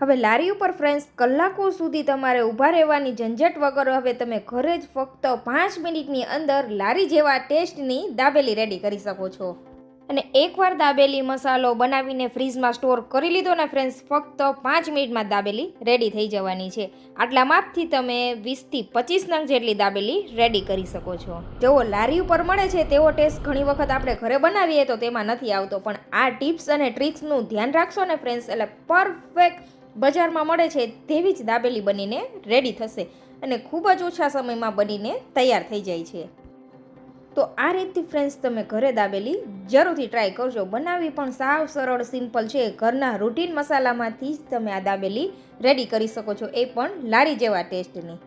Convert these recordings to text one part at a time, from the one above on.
હવે લારી ઉપર ફ્રેન્ડ્સ કલાકો સુધી તમારે ઊભા રહેવાની ઝંઝટ વગર હવે તમે ઘરે જ ફક્ત પાંચ મિનિટની અંદર લારી જેવા ટેસ્ટની દાબેલી રેડી કરી શકો છો. અને એકવાર દાબેલી મસાલો બનાવીને ફ્રીજમાં સ્ટોર કરી લીધો ને ફ્રેન્ડ્સ ફક્ત પાંચ મિનિટમાં દાબેલી રેડી થઈ જવાની છે. આટલા માપથી તમે વીસથી પચીસ નંગ જેટલી દાબેલી રેડી કરી શકો છો. જેવો લારી ઉપર મળે છે તેવો ટેસ્ટ ઘણી વખત આપણે ઘરે બનાવીએ તો તેમાં નથી આવતો. પણ આ ટિપ્સ અને ટ્રિક્સનું ધ્યાન રાખશો ને ફ્રેન્ડ્સ એટલે પરફેક્ટ બજારમાં મળે છે તેવી જ દાબેલી બનીને રેડી થશે અને ખૂબ જ ઓછા સમયમાં બનીને તૈયાર થઈ જાય છે. તો આ રીતથી ફ્રેન્ડ્સ તમે ઘરે દાબેલી જરૂરથી ટ્રાય કરજો. બનાવવી પણ સાવ સરળ સિમ્પલ છે. ઘરના રૂટીન મસાલામાંથી જ તમે આ દાબેલી રેડી કરી શકો છો. એ પણ લારી જેવા ટેસ્ટની.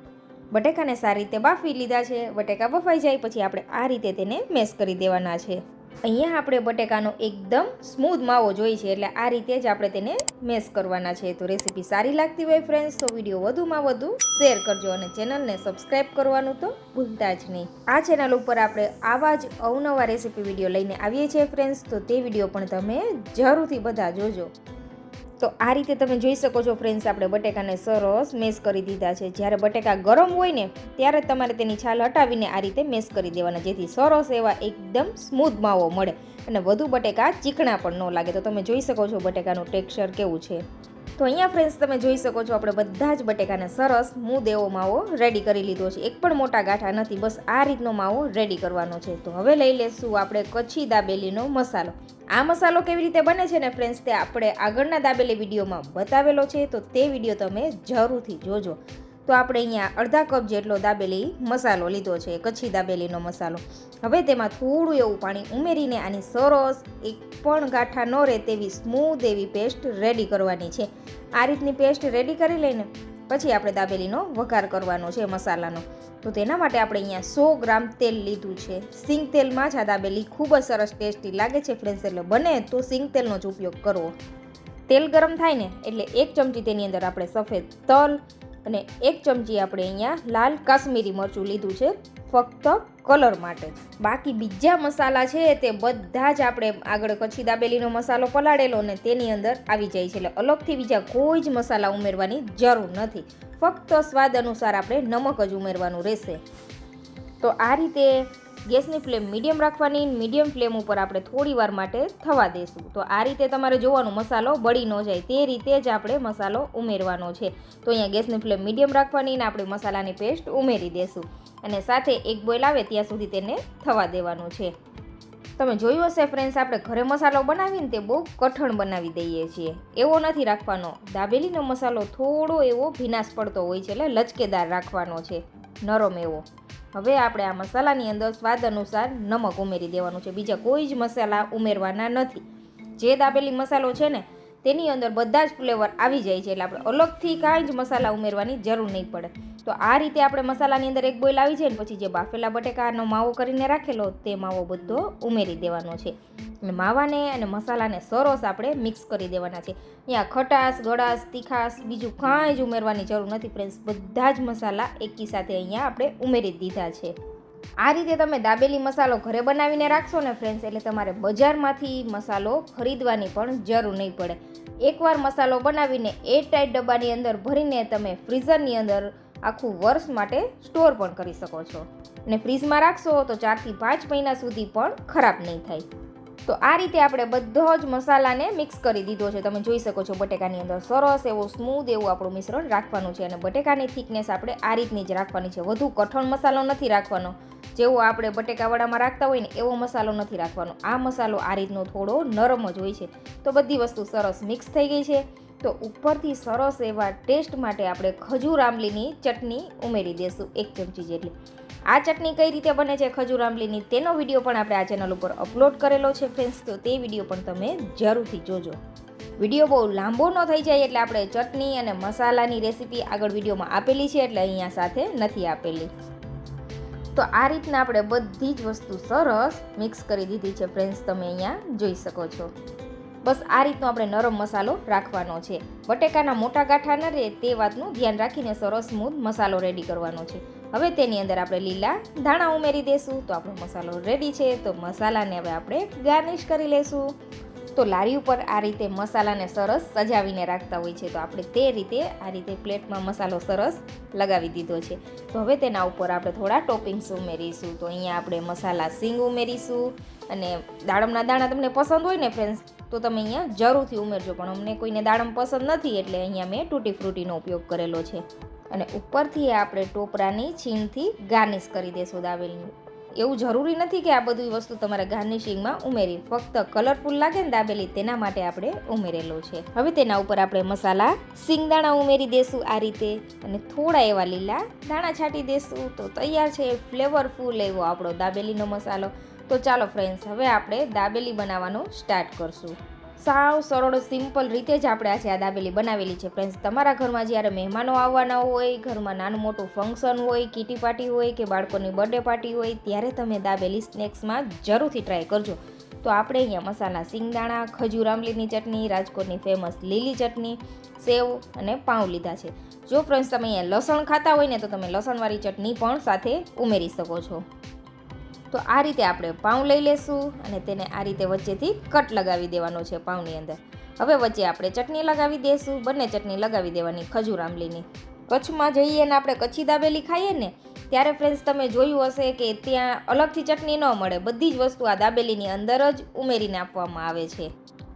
બટેકાને સારી રીતે બાફી લીધા છે. બટેકા બફાઈ જાય પછી આપણે આ રીતે તેને મેશ કરી દેવાના છે. અહીંયા આપણે બટેકાનો એકદમ સ્મૂધ માવો જોઈએ છે, એટલે આ રીતે જ આપણે તેને મેશ કરવાના છે. તો રેસીપી સારી લાગતી હોય ફ્રેન્ડ્સ તો વીડિયો વધુમાં વધુ શેર કરજો અને ચેનલને સબસ્ક્રાઈબ કરવાનું તો ભૂલતા જ નહીં. આ ચેનલ ઉપર આપણે આવા જ અવનવા રેસીપી વીડિયો લઈને આવીએ છીએ ફ્રેન્ડ્સ તો તે વીડિયો પણ તમે જરૂરથી બધા જોજો. તો આ રીતે તમે જોઈ શકો છો ફ્રેન્ડ્સ આપણે બટેકાને સરસ મેશ કરી દીધા છે. જ્યારે બટેકા ગરમ હોય ને, ત્યારે તમારે તેની છાલ હટાવીને આ રીતે મેશ કરી દેવાના, જેથી સરસ એવા એકદમ સ્મૂધ માવો મળે. અને વધુ બટેકા ચીકણા પણ ન લાગે. તો તમે જોઈ શકો છો બટેકાનું ટેક્સચર કેવું છે. તો અહીંયા ફ્રેન્ડ્સ તમે જોઈ શકો છો આપણે બધા જ બટેકાને સરસ એવો માવો રેડી કરી લીધો છે. એક પણ મોટા ગાંઠા નથી, બસ આ રીતનો માવો રેડી કરવાનો છે. તો હવે લઈ લેશું આપણે કચ્છી દાબેલીનો મસાલો. આ મસાલો કેવી રીતે બને છે ને ફ્રેન્ડ્સ તે આપણે આગળના દાબેલી વિડીયોમાં બતાવેલો છે. તો તે વીડિયો તમે જરૂરથી જોજો. તો આપણે અહીંયા અડધા કપ જેટલો દાબેલી મસાલો લીધો છે કચ્છી દાબેલીનો મસાલો. હવે તેમાં થોડું એવું પાણી ઉમેરીને આની સરસ એક પણ ગાંઠા ન રહે તેવી સ્મૂધ એવી પેસ્ટ રેડી કરવાની છે. આ રીતની પેસ્ટ રેડી કરી લઈને પછી આપણે દાબેલીનો વઘાર કરવાનો છે મસાલાનો. તો તેના માટે આપણે અહીંયા સો ગ્રામ તેલ લીધું છે. સિંગ તેલમાં જ આ દાબેલી ખૂબ જ સરસ ટેસ્ટી લાગે છે ફ્રેન્ડ્સ એટલે બને તો સિંગ તેલનો જ ઉપયોગ કરવો. તેલ ગરમ થાય ને એટલે એક ચમચી તેની અંદર આપણે સફેદ તલ અને એક ચમચી આપણે અહીંયા લાલ કાશ્મીરી મરચું લીધું છે, ફક્ત કલર માટે. બાકી બીજા મસાલા છે તે બધા જ આપણે આગળ કચ્છી દાબેલીનો મસાલો પલાળેલો ને તેની અંદર આવી જાય છે. એટલે અલગથી બીજા કોઈ જ મસાલા ઉમેરવાની જરૂર નથી. ફક્ત સ્વાદ અનુસાર આપણે નમક જ ઉમેરવાનું રહેશે. તો આ રીતે ગેસની ફ્લેમ મીડિયમ રાખવાની, મીડિયમ ફ્લેમ ઉપર આપણે થોડી વાર માટે થવા દેશું. તો આ રીતે તમારે જોવાનું મસાલો બળી ન જાય. તે રીતે જ આપણે મસાલો ઉમેરવાનો છે. તો અહીંયા ગેસની ફ્લેમ મીડિયમ રાખવાની અને આપણે મસાલાની પેસ્ટ ઉમેરી દેશું. અને સાથે એક બોઇલ આવે ત્યાં સુધી તેને થવા દેવાનું છે. તમે જોયું હશે ફ્રેન્ડ્સ, આપણે ઘરે મસાલો બનાવીને તે બહુ કઠણ બનાવી દઈએ છીએ. એવો નથી રાખવાનો. દાબેલીનો મસાલો થોડો એવો ભીનાશ પડતો હોય છે એટલે લચકેદાર રાખવાનો છે. નરમ એવો. હવે આપણે આ મસાલાની અંદર સ્વાદ અનુસાર નમક ઉમેરી દેવાનું છે. બીજા કોઈ જ મસાલા ઉમેરવાના નથી. જે દાબેલી મસાલો છે ને તેની અંદર બધા જ ફ્લેવર આવી જાય છે એટલે આપણે અલગથી કાંઈ જ મસાલા ઉમેરવાની જરૂર નહીં પડે. તો આ રીતે આપણે મસાલાની અંદર એક બોઇલ આવી જાય ને પછી જે બાફેલા બટેકાનો માવો કરીને રાખેલો તે માવો બધો ઉમેરી દેવાનો છે. અને માવાને અને મસાલાને સરસ આપણે મિક્સ કરી દેવાના છે. અહીંયા ખટાશ, ગળાશ, તીખાશ બીજું કાંઈ જ ઉમેરવાની જરૂર નથી ફ્રેન્ડ્સ બધા જ મસાલા એકી સાથે અહીંયા આપણે ઉમેરી દીધા છે. આ રીતે તમે દાબેલી મસાલો ઘરે બનાવીને રાખશો ને ફ્રેન્ડ્સ એટલે તમારે બજારમાંથી મસાલો ખરીદવાની પણ જરૂર નહીં પડે. એકવાર મસાલો બનાવીને એ ટાઈટ ડબ્બાની અંદર ભરીને તમે ફ્રીઝરની અંદર આખું વર્ષ માટે સ્ટોર પણ કરી શકો છો. અને ફ્રીઝમાં રાખશો તો ચારથી પાંચ મહિના સુધી પણ ખરાબ નહીં થાય. તો આ રીતે આપણે બધો જ મસાલાને મિક્સ કરી દીધો છે. તમે જોઈ શકો છો બટેકાની અંદર સરસ એવો સ્મૂધ એવું આપણું મિશ્રણ રાખવાનું છે. અને બટેકાની થિકનેસ આપણે આ રીતની જ રાખવાની છે. વધુ કઠણ મસાલો નથી રાખવાનો. જેવો આપણે બટેકાવાળામાં રાખતા હોય ને એવો મસાલો નથી રાખવાનો. આ મસાલો આ રીતનો થોડો નરમ જ હોય છે. તો બધી વસ્તુ સરસ મિક્સ થઈ ગઈ છે. તો ઉપરથી સરસ એવા ટેસ્ટ માટે આપણે ખજૂર આંબલીની ચટણી ઉમેરી દઈશું એક ચમચી જેટલી. આ ચટણી કઈ રીતે બને છે ખજૂર આંબલીની તેનો વીડિયો પણ આપણે આ ચેનલ ઉપર અપલોડ કરેલો છે ફ્રેન્ડ્સ તો તે વીડિયો પણ તમે જરૂરથી જોજો. વીડિયો બહુ લાંબો ન થઈ જાય એટલે આપણે ચટણી અને મસાલાની રેસીપી આગળ વિડીયોમાં આપેલી છે એટલે અહીંયા સાથે નથી આપેલી. તો આ રીતના આપણે બધી જ વસ્તુ સરસ મિક્સ કરી દીધી છે ફ્રેન્ડ્સ તમે અહીંયા જોઈ શકો છો. બસ આ રીતનો આપણે નરમ મસાલો રાખવાનો છે. બટેકાના મોટા ગાંઠા ન રહે તે વાતનું ધ્યાન રાખીને સરસ સ્મૂથ મસાલો રેડી કરવાનો છે. હવે તેની અંદર આપણે લીલા ધાણા ઉમેરી દઈશું તો આપણો મસાલો રેડી છે, તો મસાલાને હવે આપણે ગાર્નિશ કરી લઈશું તો લારી ઉપર આ રીતે મસાલાને સરસ સજાવીને રાખતા હોય છે, તો આપણે તે રીતે આ રીતે પ્લેટમાં મસાલો સરસ લગાવી દીધો છે. તો હવે તેના ઉપર આપણે થોડા ટોપિંગ્સ ઉમેરીશું, તો અહીંયા આપણે મસાલા સિંગ ઉમેરીશું, અને દાડમના દાણા તમને પસંદ હોય ને ફ્રેન્ડ્સ તો તમે અહીંયા જરૂરથી ઉમેરજો, પણ અમને કોઈને દાડમ પસંદ નથી, એટલે અહીંયા મેં તૂટી ફ્રૂટીનો ઉપયોગ કરેલો છે. અને ઉપરથી આપણે ટોપરાની છીણથી ગાર્નિશ કરી દેશું દાબેલીનું. એવું જરૂરી નથી કે આ બધી વસ્તુ તમારા ગાર્નિશિંગમાં ઉમેરી ફક્ત કલરફુલ લાગે ને દાબેલી તેના માટે આપણે ઉમેરેલો છે. હવે તેના ઉપર આપણે મસાલા, સિંગદાણા ઉમેરી દેશું આ રીતે અને થોડા એવા લીલા દાણા છાંટી દેશું. તો તૈયાર છે ફ્લેવરફુલ એવો આપણો દાબેલીનો મસાલો. તો ચાલો ફ્રેન્ડ્સ હવે આપણે દાબેલી બનાવવાનું સ્ટાર્ટ કરશું. સાવ સરળ, સિમ્પલ રીતે જ આપણે આજે આ દાબેલી બનાવેલી છે ફ્રેન્ડ્સ તમારા ઘરમાં જ્યારે મહેમાનો આવવાના હોય, ઘરમાં નાનું મોટું ફંક્શન હોય કીટી પાર્ટી હોય કે બાળકોની બર્થડે પાર્ટી હોય, ત્યારે તમે દાબેલી સ્નેક્સમાં જરૂરથી ટ્રાય કરજો. તો આપણે અહીંયા મસાલા સિંગદાણા, ખજૂર આંબલીની ચટણી, રાજકોટની ફેમસ લીલી ચટણી, સેવ અને પાઉં લીધા છે. જો ફ્રેન્ડ્સ તમે અહીંયા લસણ ખાતા હોય ને, તો તમે લસણવાળી ચટણી પણ સાથે ઉમેરી શકો છો. તો આ રીતે આપણે પાઉં લઈ લેશું અને તેને આ રીતે વચ્ચેથી કટ લગાવી દેવાનો છે પાઉંની અંદર. હવે વચ્ચે આપણે ચટણી લગાવી દઈશું બંને ચટણી લગાવી દેવાની ખજૂર આંબલીની. કચ્છમાં જઈએ ને આપણે કચ્છી દાબેલી ખાઈએ ને, ત્યારે ફ્રેન્ડ્સ તમે જોયું હશે કે ત્યાં અલગથી ચટણી ન મળે, બધી જ વસ્તુ આ દાબેલીની અંદર જ ઉમેરીને આપવામાં આવે છે.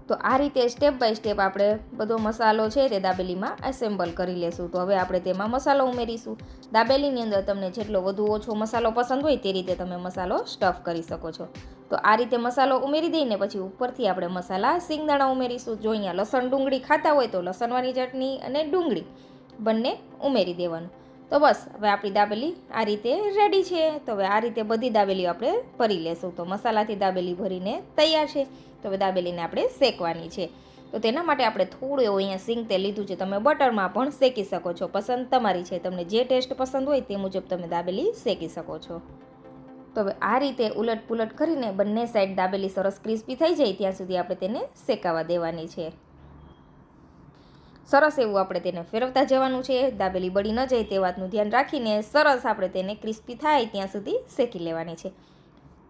તો આ રીતે સ્ટેપ બાય સ્ટેપ આપણે બધો મસાલો છે તે દાબેલીમાં એસેમ્બલ કરી લેશું. તો હવે આપણે તેમાં મસાલો ઉમેરીશું. દાબેલીની અંદર તમને જેટલો વધુ ઓછો મસાલો પસંદ હોય તે રીતે તમે મસાલો સ્ટફ કરી શકો છો. તો આ રીતે મસાલો ઉમેરી દઈને પછી ઉપરથી આપણે મસાલા સિંગદાણા ઉમેરીશું. જો અહીંયા લસણ ડુંગળી ખાતા હોય તો લસણવાની ચટણી અને ડુંગળી બંને ઉમેરી દેવાનું. તો બસ, હવે આપણી દાબેલી આ રીતે રેડી છે. તો હવે આ રીતે બધી દાબેલી આપણે ભરી લેશું. તો મસાલાથી દાબેલી ભરીને તૈયાર છે. તો હવે દાબેલીને આપણે શેકવાની છે. તો તેના માટે આપણે થોડું એવું અહીંયા સિંગ તેલ લીધું છે. તમે બટરમાં પણ શેકી શકો છો. પસંદ તમારી છે. તમને જે ટેસ્ટ પસંદ હોય તે મુજબ તમે દાબેલી શેકી શકો છો. તો હવે આ રીતે ઉલટ પુલટ કરીને બંને સાઈડ દાબેલી સરસ ક્રિસ્પી થઈ જાય ત્યાં સુધી આપણે તેને શેકાવા દેવાની છે. સરસ એવું આપણે તેને ફેરવતા જવાનું છે. દાબેલી બળી ન જાય તે વાતનું ધ્યાન રાખીને સરસ આપણે તેને ક્રિસ્પી થાય ત્યાં સુધી શેકી લેવાની છે.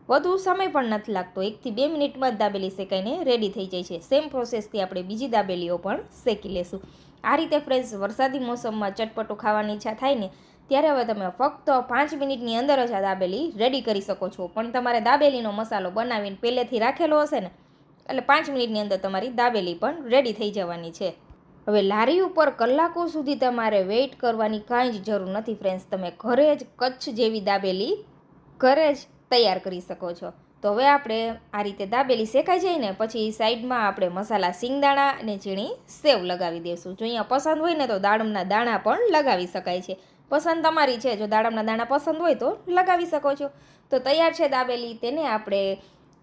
વધુ સમય પણ નથી લાગતો. એકથી બે મિનિટમાં જ દાબેલી શેકાઈને રેડી થઈ જાય છે. સેમ પ્રોસેસથી આપણે બીજી દાબેલીઓ પણ શેકી લેશું. આ રીતે ફ્રેન્ડ્સ વરસાદી મોસમમાં ચટપટું ખાવાની ઈચ્છા થાય ને, ત્યારે હવે તમે ફક્ત પાંચ મિનિટની અંદર જ આ દાબેલી રેડી કરી શકો છો. પણ તમારે દાબેલીનો મસાલો બનાવીને પહેલેથી રાખેલો હશે ને, એટલે પાંચ મિનિટની અંદર તમારી દાબેલી પણ રેડી થઈ જવાની છે. હવે લારી ઉપર કલાકો સુધી તમારે વેઇટ કરવાની કાંઈ જ જરૂર નથી ફ્રેન્ડ્સ તમે ઘરે જ કચ્છ જેવી દાબેલી, ઘરે જ તૈયાર કરી શકો છો. તો હવે આપણે આ રીતે દાબેલી શેકાઈ જાય ને પછી સાઈડમાં આપણે મસાલા, સિંગદાણા અને ઝીણી સેવ લગાવી દઈશું જો અહીંયા પસંદ હોય ને તો દાડમના દાણા પણ લગાવી શકાય છે. પસંદ તમારી છે, જો દાડમના દાણા પસંદ હોય તો લગાવી શકો છો. તો તૈયાર છે દાબેલી, તેને આપણે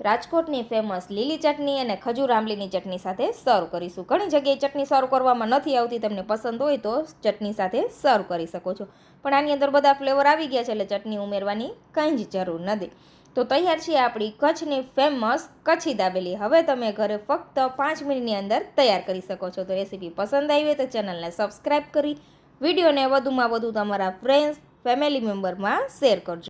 રાજકોટની ફેમસ લીલી ચટણી અને ખજૂર આંબલીની ચટણી સાથે સર્વ કરીશું. ઘણી જગ્યાએ ચટણી સર્વ કરવામાં નથી આવતી, તમને પસંદ હોય તો ચટણી સાથે સર્વ કરી શકો છો. પણ આની અંદર બધા ફ્લેવર આવી ગયા છે એટલે ચટણી ઉમેરવાની કંઈ જ જરૂર નથી. તો તૈયાર છે આપણી કચ્છની ફેમસ કચ્છી દાબેલી. હવે તમે ઘરે ફક્ત પાંચ મિનિટની અંદર તૈયાર કરી શકો છો. તો રેસીપી પસંદ આવી હોય તો ચેનલને સબસ્ક્રાઈબ કરી, વિડીયોને વધુમાં વધુ તમારા ફ્રેન્ડ્સ ફેમિલી મેમ્બરમાં શેર કરજો.